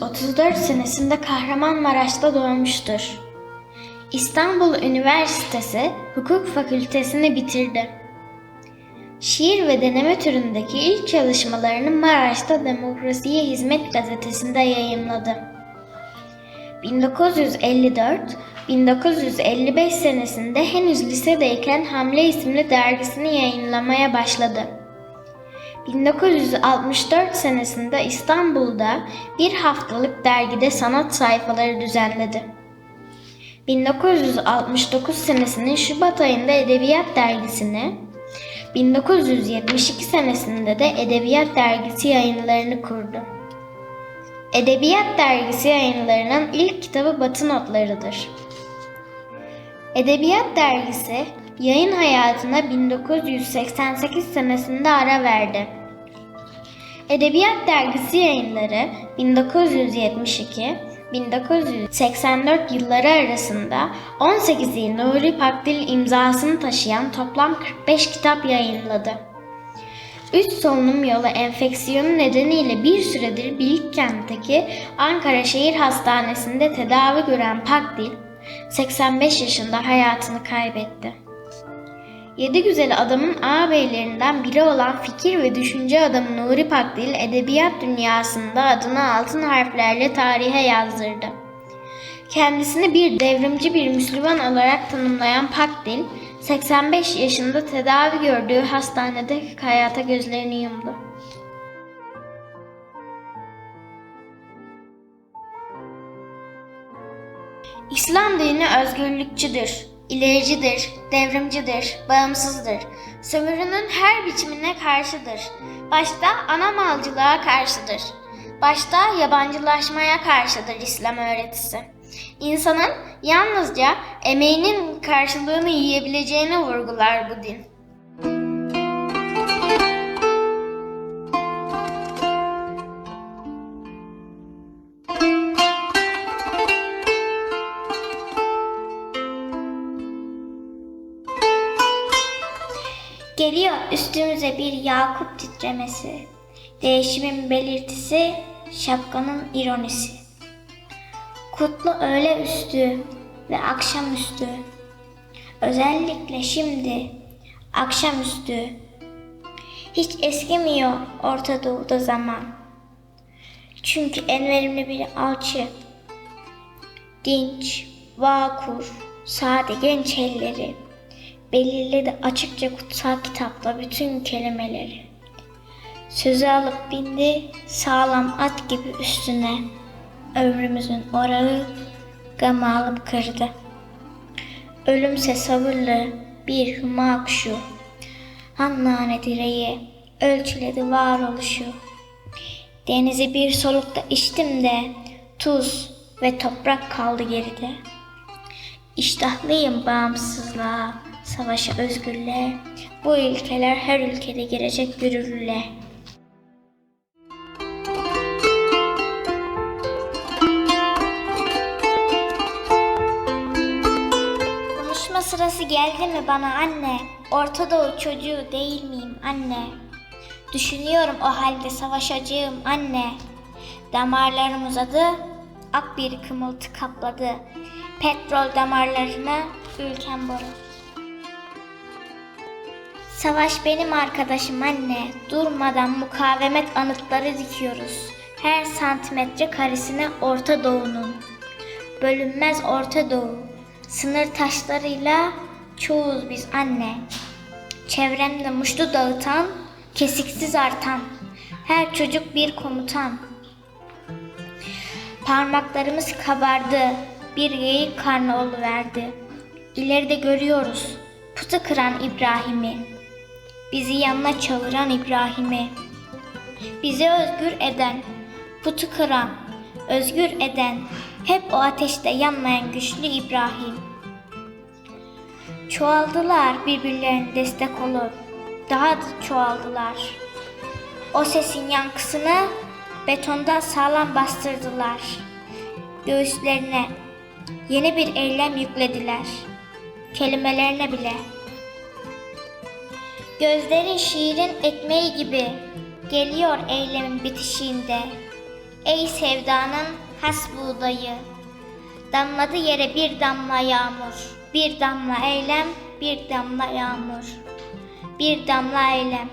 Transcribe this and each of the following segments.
1934 senesinde Kahramanmaraş'ta doğmuştur. İstanbul Üniversitesi Hukuk Fakültesini bitirdi. Şiir ve deneme türündeki ilk çalışmalarını Maraş'ta Demokrasiye Hizmet gazetesinde yayımladı. 1954-1955 senesinde henüz lisedeyken Hamle isimli dergisini yayınlamaya başladı. 1964 senesinde İstanbul'da bir haftalık dergide sanat sayfaları düzenledi. 1969 senesinin Şubat ayında Edebiyat Dergisi'ni, 1972 senesinde de Edebiyat Dergisi yayınlarını kurdu. Edebiyat Dergisi yayınlarının ilk kitabı Batı Notları'dır. Edebiyat Dergisi yayın hayatına 1988 senesinde ara verdi. Edebiyat Dergisi yayınları 1972-1984 yılları arasında 18'i Nuri Pakdil imzasını taşıyan toplam 45 kitap yayınladı. Üst solunum yolu enfeksiyonu nedeniyle bir süredir Bilkent'teki Ankara Şehir Hastanesi'nde tedavi gören Pakdil, 85 yaşında hayatını kaybetti. Yedi güzel adamın ağabeylerinden biri olan fikir ve düşünce adamı Nuri Pakdil, edebiyat dünyasında adını altın harflerle tarihe yazdırdı. Kendisini bir devrimci bir Müslüman olarak tanımlayan Pakdil, 85 yaşında tedavi gördüğü hastanede hayata gözlerini yumdu. İslam dini özgürlükçüdür, ilericidir, devrimcidir, bağımsızdır. Sömürünün her biçimine karşıdır. Başta ana malcılığa karşıdır. Başta yabancılaşmaya karşıdır İslam öğretisi. İnsanın yalnızca emeğinin karşılığını yiyebileceğini vurgular bu din. Geliyor üstümüze bir yakup titremesi. Değişimin belirtisi, şapkanın ironisi. Kutlu öğle üstü ve akşamüstü. Özellikle şimdi akşamüstü. Hiç eskimiyor Orta Doğu'da zaman. Çünkü en verimli bir alçı. Dinç, vakur, sade genç elleri. Belirledi açıkça kutsal kitapla bütün kelimeleri. Sözü alıp bindi sağlam at gibi üstüne. Ömrümüzün orağı gamı alıp kırdı. Ölümse sabırlı bir huma kuşu. Hannane direği ölçüledi varoluşu. Denizi bir solukta içtim de tuz ve toprak kaldı geride. İştahlıyım bağımsızlığa, savaşa, özgürlüğe. Bu ilkeler her ülkede girecek yürürlüğe. Konuşma sırası geldi mi bana anne? Orta Doğu çocuğu değil miyim anne? Düşünüyorum o halde savaşacağım anne. Damarlarım uzadı, ak bir kımıltı kapladı. Petrol damarlarına ülkem boru. Savaş benim arkadaşım anne. Durmadan mukavemet anıtları dikiyoruz. Her santimetre karesine Orta Doğu'nun. Bölünmez Orta Doğu. Sınır taşlarıyla çoğuz biz anne. Çevremde muştu dağıtan, kesiksiz artan. Her çocuk bir komutan. Parmaklarımız kabardı, bir geyik karnı verdi. İleride görüyoruz putu kıran İbrahim'i. Bizi yanına çağıran İbrahim'i. Bizi özgür eden, putu kıran, özgür eden, hep o ateşte yanmayan güçlü İbrahim. Çoğaldılar birbirlerine destek olup, daha da çoğaldılar. O sesin yankısını betonda sağlam bastırdılar. Göğüslerine yeni bir eylem yüklediler. Kelimelerine bile. Gözlerin şiirin ekmeği gibi geliyor eylemin bitişiğinde. Ey sevdanın has buğdayı, damladı yere bir damla yağmur, bir damla eylem, bir damla yağmur, bir damla eylem.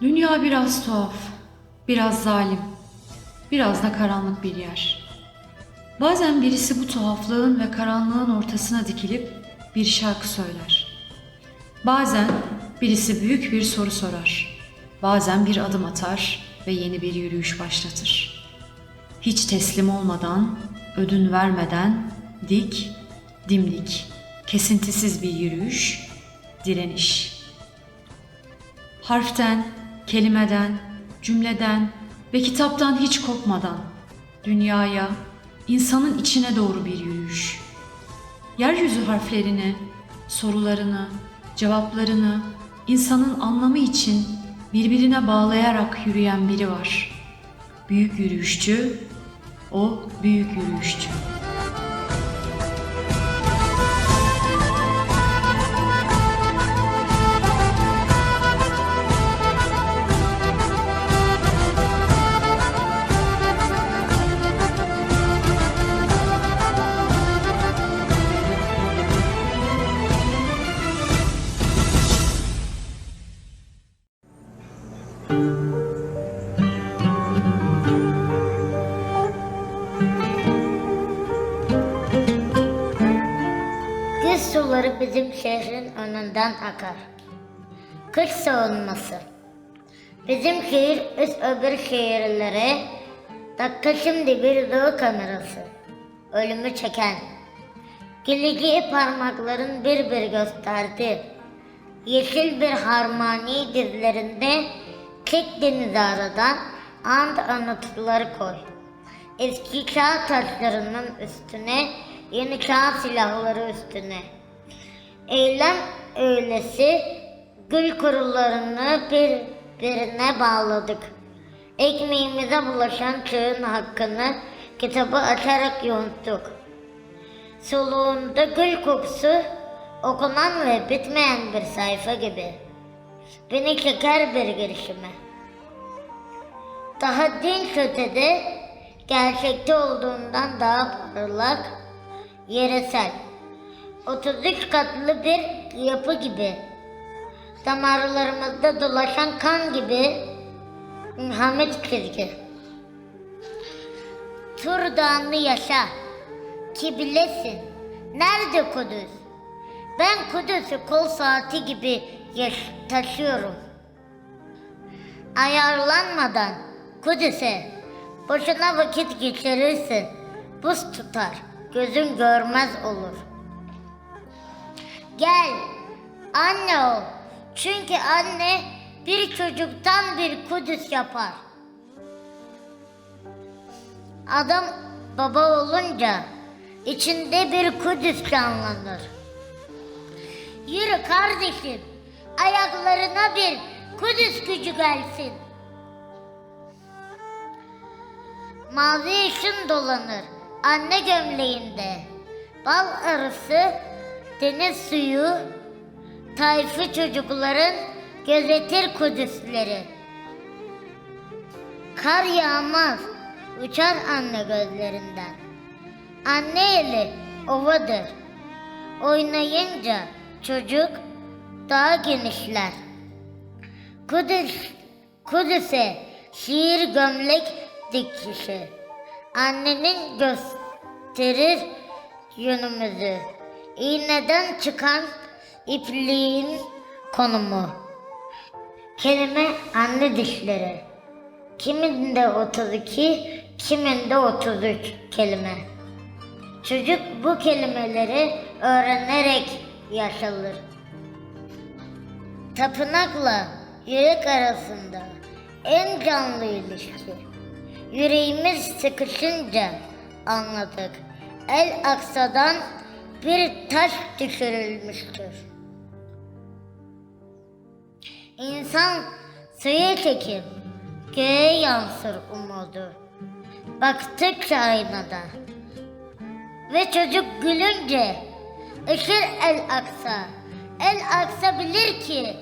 Dünya biraz tuhaf, biraz zalim, biraz da karanlık bir yer. Bazen birisi bu tuhaflığın ve karanlığın ortasına dikilip bir şarkı söyler. Bazen birisi büyük bir soru sorar. Bazen bir adım atar ve yeni bir yürüyüş başlatır. Hiç teslim olmadan, ödün vermeden dik, dimdik, kesintisiz bir yürüyüş, direniş. Harften, kelimeden, cümleden ve kitaptan hiç kopmadan dünyaya, insanın içine doğru bir yürüyüş. Yeryüzü harflerini, sorularını, cevaplarını insanın anlamı için birbirine bağlayarak yürüyen biri var. Büyük yürüyüşçü, o büyük yürüyüşçü. Önünden akar. Kış savunması. Bizim şehir üst öbür şehirlere dakika şimdi bir doğu kamerası. Ölümü çeken. Geleceği parmakların bir bir gösterdi. Yeşil bir harmani dizlerinde çek deniz aradan ant anıtları koy. Eski çağ taşlarının üstüne, yeni çağ silahları üstüne. Eylem öylesi gül kurularını birbirine bağladık. Ekmeğimize bulaşan çağın hakkını kitabı açarak yonttuk. Soluğunda gül kokusu okunan ve bitmeyen bir sayfa gibi. Beni çeker bir girişime. Daha dinç ötede gerçekte olduğundan daha parlak, yeresel. 33 katlı bir yapı gibi. Damarlarımızda dolaşan kan gibi Muhammed çizgi. Tur Dağı'nı yaşa ki bilesin. Nerede Kudüs? Ben Kudüs'ü kol saati gibi taşıyorum. Ayarlanmadan Kudüs'e boşuna vakit geçirirsin. Buz tutar, gözün görmez olur. Gel, anne ol. Çünkü anne bir çocuktan bir Kudüs yapar. Adam baba olunca içinde bir Kudüs canlanır. Yürü kardeşim, ayaklarına bir Kudüs gücü gelsin. Mavi ışın dolanır anne gömleğinde. Bal arısı, deniz suyu, tayfı çocukların gözetir Kudüsleri. Kar yağmaz, uçar anne gözlerinden. Anne eli ovadır. Oynayınca çocuk daha genişler. Kudüs, Kudüs'e şiir gömlek dikişi. Annenin gösterir yönümüzü. İğneden çıkan ipliğin konumu. Kelime anne dişleri. Kiminde 32, kiminde 33 kelime. Çocuk bu kelimeleri öğrenerek yaşalır. Tapınakla yürek arasında en canlı ilişki. Yüreğimiz sıkışınca anladık. El Aksa'dan bir taş düşürülmüştür. İnsan suya çekip göğe yansır umudu. Baktıkça aynada. Ve çocuk gülünce ışır el aksa. El aksa bilir ki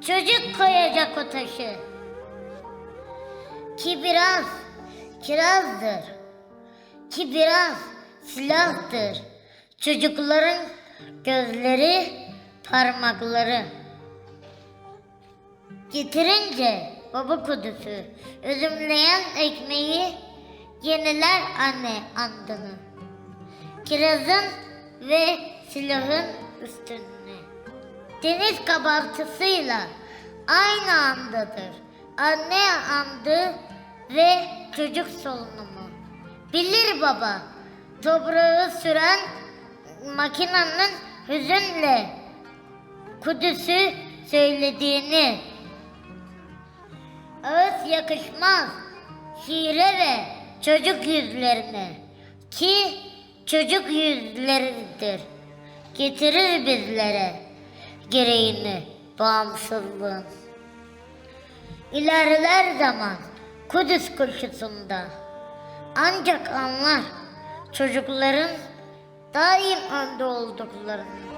çocuk koyacak o taşı. Ki biraz kirazdır. Ki biraz silahtır. Çocukların gözleri, parmakları. Getirince baba kudusu, üzümleyen ekmeği yeniler anne andını. Kirazın ve silahın üstüne. Deniz kabartısıyla aynı andadır. Anne andı ve çocuk solunumu. Bilir baba, toprağı süren makinenin hüzünle Kudüs'ü söylediğini. Ağız yakışmaz şiire ve çocuk yüzlerine ki çocuk yüzleridir. Getirir bizlere gereğini bağımsızlığın. İlerler zaman Kudüs koşusunda ancak anlar çocukların daim önde olduklarını.